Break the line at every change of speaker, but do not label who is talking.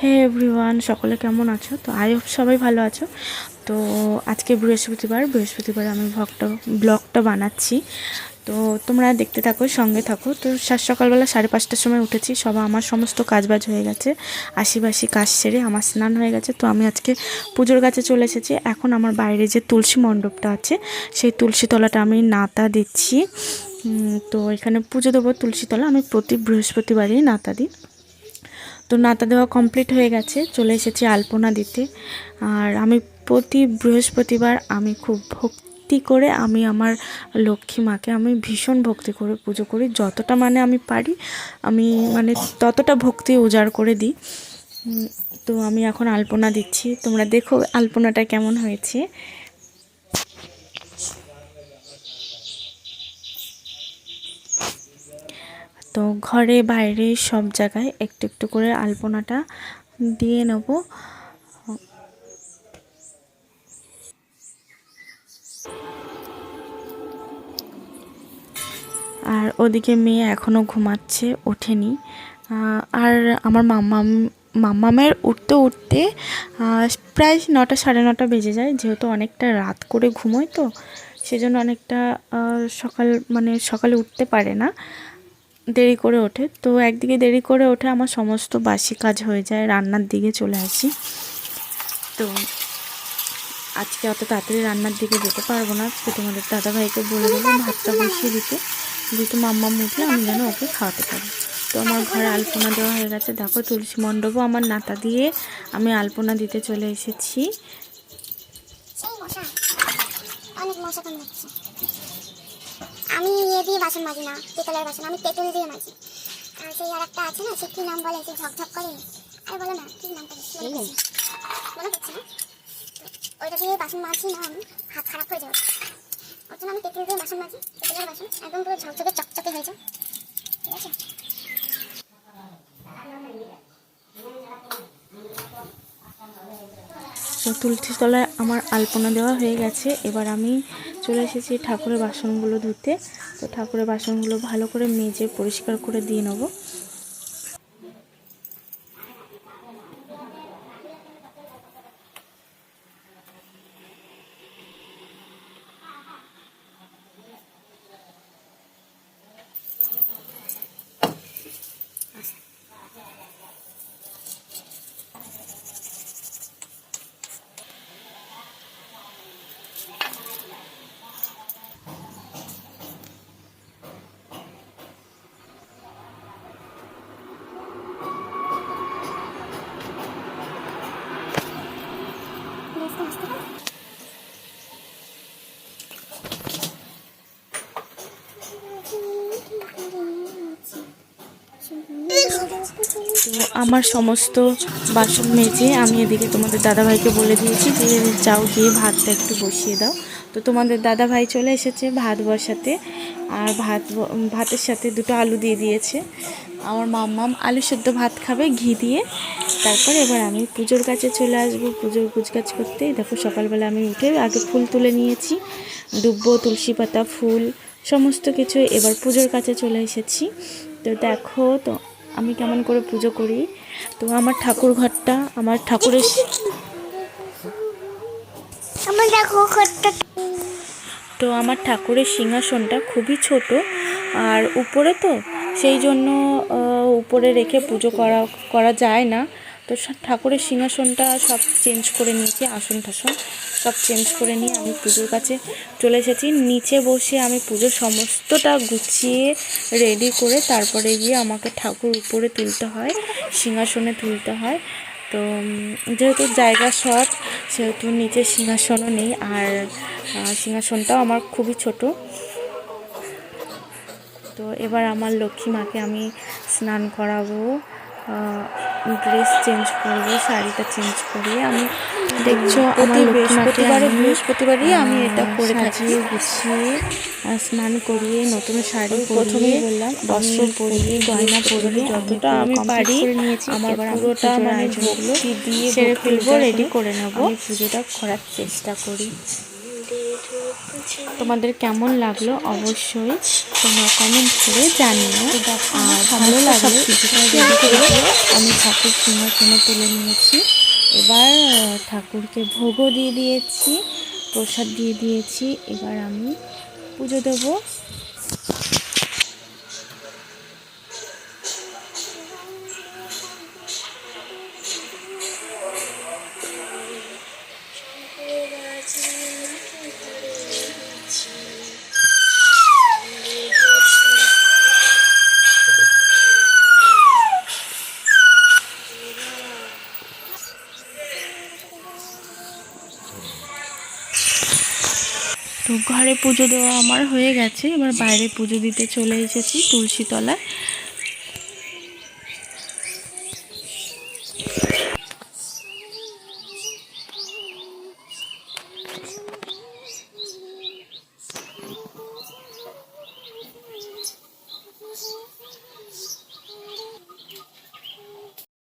হে everyone সকলে কেমন আছো? তো আই হোপ সবাই ভালো আছো। তো আজকে বৃহস্পতিবার বৃহস্পতিবার আমি ভগটা ব্লগটা বানাচ্ছি। তো তোমরা দেখতে থাকো, সঙ্গে থাকো। তো সাত সকালবেলা সাড়ে পাঁচটার সময় উঠেছি, সব আমার সমস্ত কাজবাজ হয়ে গেছে। আশিবাসি কাজ সেরে আমার স্নান হয়ে গেছে। তো আমি আজকে পুজোর কাছে চলে এসেছি। এখন আমার বাইরে যে তুলসী মণ্ডপটা আছে, সেই তুলসী তলাটা আমি নাতা দিচ্ছি। তো এখানে পুজো দেবো তুলসী তলা। আমি প্রতি বৃহস্পতিবারই নাতা দিই। তো নাতা দেওয়া কমপ্লিট হয়ে গেছে, চলে এসেছি আলপনা দিতে। আর আমি প্রতি বৃহস্পতিবার আমি খুব ভক্তি করে আমি আমার লক্ষ্মী মাকে আমি ভীষণ ভক্তি করে পুজো করি, যতটা মানে আমি পারি, আমি মানে ততটা ভক্তি উজাড় করে দিই। তো আমি এখন আলপনা দিচ্ছি, তোমরা দেখো আলপনাটা কেমন হয়েছে। তো ঘরে বাইরে সব জায়গায় একটু একটু করে আলপনাটা দিয়ে নেব। আর ওদিকে মেয়ে এখনও ঘুমাচ্ছে, ওঠেনি। আর আমার মাম্মাম মাম্মামের উঠতে উঠতে প্রায় নটা সাড়ে নটা বেজে যায়, যেহেতু অনেকটা রাত করে ঘুমোয় তো, সেজন্য অনেকটা সকাল মানে সকালে উঠতে পারে না। দেরি করে ওঠে। তো একদিকে দেরি করে ওঠে, আমার সমস্ত বাসি কাজ হয়ে যায়, রান্নার দিকে চলে আসি। তো আজকে অত তাড়াতাড়ি রান্নার দিকে যেতে পারব না। তো তোমাদের দাদাভাইকে বলে দেবো ভাতটা বসিয়ে দিতে। যেহেতু মাম্মা উঠলে আমি যেন ওকে খাওয়াতে পারি। তো আমার ঘরে আলপনা দেওয়া হয়ে গেছে। দেখো তুলসী মণ্ডপও আমার নাতা দিয়ে আমি আলপনা দিতে চলে এসেছি।
আমি ইয়ে দিয়ে বাসন মাজি না পিতলের বাসন, আমি তেঁতুল দিয়ে মাজি। আর সেই আর একটা আছে না, সে কি নাম বলে সেই ঝকঝক করে? আর বলো না, কি নামটা মনে পড়ছে না ওইটা দিয়ে বাসন মাজি না, আমি হাত খারাপ হয়ে যাবে। ওর জন্য আমি তেঁতুল দিয়ে বাসন মাজি, তেঁতুলের বাসন, একদম পুরো ঝকঝকে, চকচকে হয়ে যায় ঠিক আছে?
তো তুলসী তলায় আমার আলপনা দেওয়া হয়ে গেছে। এবার আমি চলে এসেছি ঠাকুরের বাসনগুলো ধুতে। তো ঠাকুরের বাসনগুলো ভালো করে মেজে পরিষ্কার করে দিয়ে নেব। তো আমার সমস্ত বাসন মেজে আমি এদিকে তোমাদের দাদাভাইকে বলে দিয়েছি যে, যাও গিয়ে ভাতটা একটু বসিয়ে দাও। তো তোমাদের দাদাভাই চলে এসেছে ভাত বসাতে, আর ভাত ভাতের সাথে দুটো আলু দিয়ে দিয়েছে। আমার মাম্মাম আলু সেদ্ধ ভাত খাবে ঘি দিয়ে। তারপর এবার আমি পুজোর কাছে চলে আসব। পুজোর কুচকাচ করতে। দেখো সকালবেলা আমি উঠে আগে ফুল তুলে নিয়েছি। দুব্বো, তুলসী পাতা, ফুল, সমস্ত কিছু এবার পুজোর কাছে চলে এসেছি। তো দেখো তো আমি কেমন করে পুজো করি? তো আমার ঠাকুর ঘরটা আমার ঠাকুরের তো আমার ঠাকুরের সিংহাসনটা খুবই ছোট। আর উপরে তো সেই জন্য উপরে রেখে পুজো করা করা যায় না। তো ঠাকুরের সিংহাসনটা সব চেঞ্জ করে নিয়েছি, আসন টাসন সব চেঞ্জ করে নিয়ে আমি পুজোর কাছে চলে এসেছি। নিচে বসে আমি পুজোর সমস্তটা গুছিয়ে রেডি করে তারপরে গিয়ে আমাকে ঠাকুর উপরে তুলতে হয়, সিংহাসনে তুলতে হয়। তো যেহেতু জায়গা শর্ট সেহেতু নিচে সিংহাসনও নেই আর সিংহাসনটাও আমার খুবই ছোট। তো এবার আমার লক্ষ্মী মাকে আমি স্নান করাবো। ড্রেস চেঞ্জ করব শাড়িটা চেঞ্জ করিয়ে আমি দেখছ আমার বৃহস্পতিবারে বৃহস্পতিবারই আমি এটা করে থাকি। গুছিয়ে স্নান করিয়ে নতুন শাড়ি প্রথমে বললাম বস্ত্র পরিয়ে গয়না পরিয়ে যতটা আমি পারি আমার পুরোটা মানে ভক্তি দিয়ে সেরে ফেলব রেডি করে নেব। পুজোটা করার চেষ্টা করি। তোমাদের কেমন লাগল অবশ্যই তোমরা কমেন্ট করে জানিও। আর ভালো লাগলে আমি ঠাকুর সিংহাসনে তুলে নিয়েছি। এবার ঠাকুরকে ভোগও দিয়ে দিয়েছি প্রসাদ দিয়ে দিয়েছি। এবার আমি পুজো দেবো। ঘরে পুজো দেওয়া আমার হয়ে গেছে। এবার বাইরে পুজো দিতে চলে এসেছি তুলসী তলায়